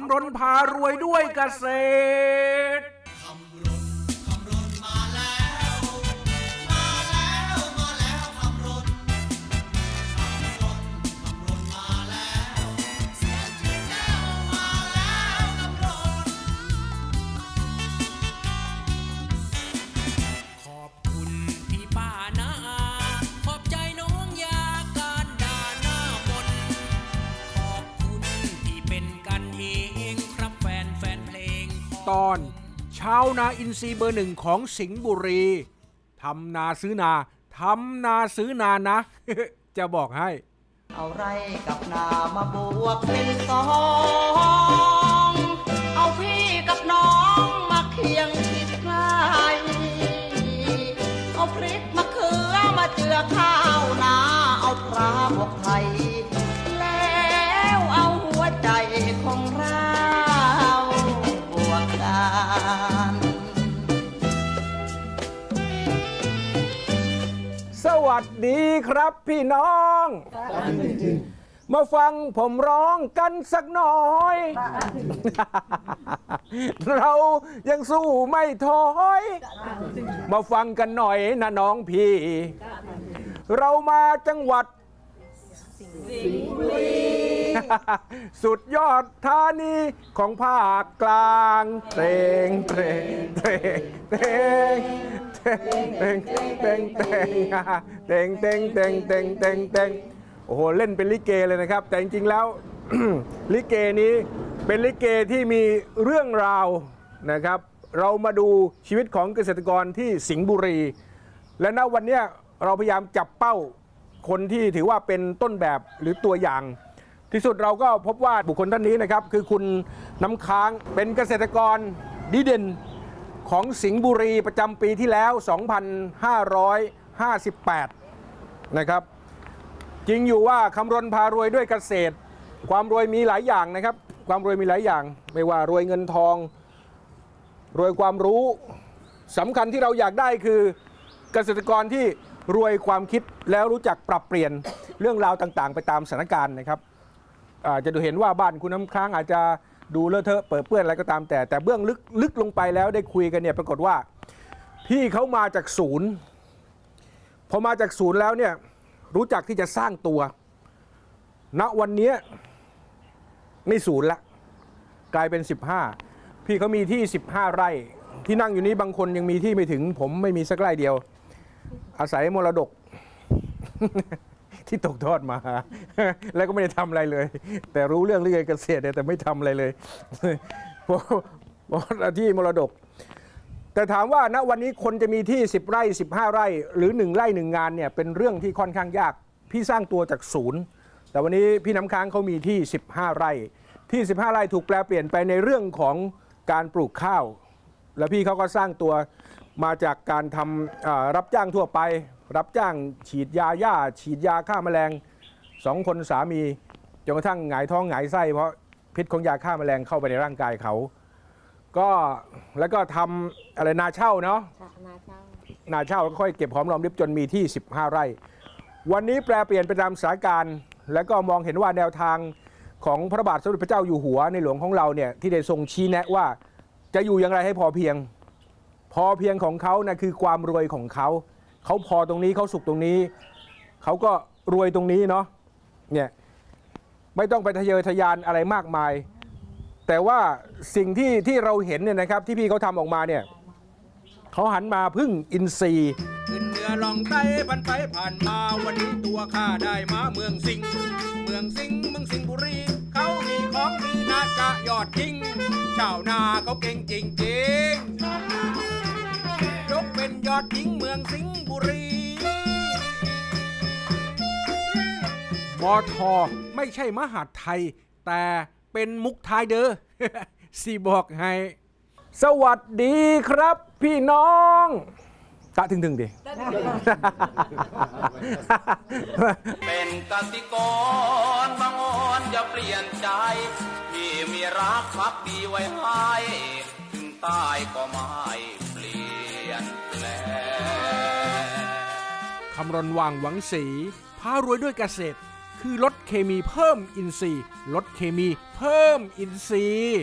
ำรนพารวยด้วยเกษตร ตอนชาวนาอินทรีย์เบอร์หนึ่งของสิงห์บุรีทำนาซื้อนาทำนาซื้อนานะ จะบอกให้ เอาไรกับนามาบวกเป็นสอง เอาพี่กับน้องมาเคียง สวัสดีครับพี่น้อง มาฟังผมร้องกันสักหน่อย เรายังสู้ไม่ถอย มาฟังกันหน่อยนะน้องพี่ เรามาจังหวัดสุดยอดธานีของภาคกลางเตรงเตรงเตรงเตรง เตรงเตรงเตรงเตรงเตรงเตรงเตรงเตรงเตรงโอ้โหเล่นเป็นลิเกเลยนะครับ แต่จริงๆแล้ว ลิเกนี้เป็นลิเกที่มีเรื่องราวนะครับ เรามาดูชีวิตของเกษตรกรที่สิงห์บุรี และณวันนี้เราพยายามจับเป้าคนที่ถือว่าเป็นต้นแบบหรือตัวอย่าง ที่สุดเราก็พบว่าบุคคลท่านนี้นะครับ คือคุณน้ำค้างเป็นเกษตรกรดีเด่น ของสิงห์บุรีประจำปีที่แล้ว 2558 นะครับ จริงอยู่ว่าคำรณพารวยด้วยเกษตร ความรวยมีหลายอย่างนะครับ ความรวยมีหลายอย่าง ไม่ว่ารวยเงินทอง รวยความรู้สำคัญที่เราอยากได้คือเกษตรกรที่รวยความคิดแล้วรู้จักปรับเปลี่ยนเรื่องราวต่างๆ ไปตามสถานการณ์นะครับจะดูเห็นว่าบ้านคุณน้ำค้างอาจจะ ดูเลอะเทอะเปิดเปื้อนอะไรก็ตามแต่ แต่เบื้องลึกลึกลงไปแล้วได้คุยกันเนี่ยปรากฏว่า พี่เขามาจากศูนย์พอมาจากศูนย์แล้วเนี่ยรู้จักที่จะสร้างตัว ณวันนี้ไม่ศูนย์ละ กลายเป็น 15 พี่เขามีที่ 15 ไร่ ที่นั่งอยู่นี้บางคนยังมีที่ไม่ถึง ผมไม่มีสักไร่เดียว อาศัยมรดก ที่ตกทอดมา แล้วก็ไม่ได้ทำอะไรเลย แต่รู้เรื่องเรื่องเกษตรแต่ไม่ทำอะไรเลยเพราะเพราะที่มรดก แต่ถามว่าณวันนี้คนจะมีที่ 10 ไร่ 15 ไร่ หรือ 1 ไร่ 1 งานเนี่ยเป็นเรื่องที่ค่อนข้างยาก พี่สร้างตัวจากศูนย์ แต่วันนี้พี่น้ำค้างเขามีที่ 15 ไร่ ที่ 15 ไร่ถูกแปลเปลี่ยนไปในเรื่องของการปลูกข้าว แล้วพี่เขาก็สร้างตัวมาจากการทำรับจ้างทั่วไป รับจ้างฉีดยาหญ้าฉีดยาฆ่าแมลงสองคนสามีจนกระทั่งหงายท้องหงายไส้เพราะพิษของยาฆ่าแมลงเข้าไปในร่างกายเขา ก็แล้วก็ทำอะไรนาเช่าเนาะ ค่ะนาเจ้านาเช่าแล้วก็ค่อยเก็บหอมรอมริบจนมีที่ 15 ไร่ วันนี้แปลเปลี่ยนไปตามสถานการณ์ แล้วก็มองเห็นว่าแนวทางของพระบาทสมเด็จพระเจ้าอยู่หัวในหลวงของเราเนี่ยที่ได้ทรงชี้แนะว่าจะอยู่อย่างไรให้พอเพียง พอเพียงของเขานะคือความรวยของเขา เขาพอตรงนี้เขาสุขตรงนี้ เขาก็รวยตรงนี้เนาะเนี่ยไม่ต้องไปทะเยอทะยานอะไรมากมาย แต่ว่าสิ่งที่ที่เราเห็นเนี่ยนะครับที่พี่เขาทำออกมาเนี่ยเขาหันมาพึ่งอินทรีย์ขึ้นเหนือลองไต้ผ่านไปผ่านมาวันนี้ตัวข้าได้มาเมืองสิงเมืองสิงเมืองสิงบุรีเขามีของดีน่าจะยอดจริงชาวนาเขาเก่งจริงจริงๆ อดหญิงเมืองสิงห์บุรีมอทอไม่ใช่มหาดไทย แต่เป็นมุกไทยเด้อสีบอกให้ สวัสดีครับ พี่น้องตะถึงถึงดิ เป็นกสิกรบางอ่อนอย่าเปลี่ยนใจ ที่มีรักพักดีไว้ให้ถึงตายก็ไม่ คำรณวางหวังสีพารวยด้วยเกษตร คือลดเคมีเพิ่มอินทรีย์ลดเคมีเพิ่มอินทรีย์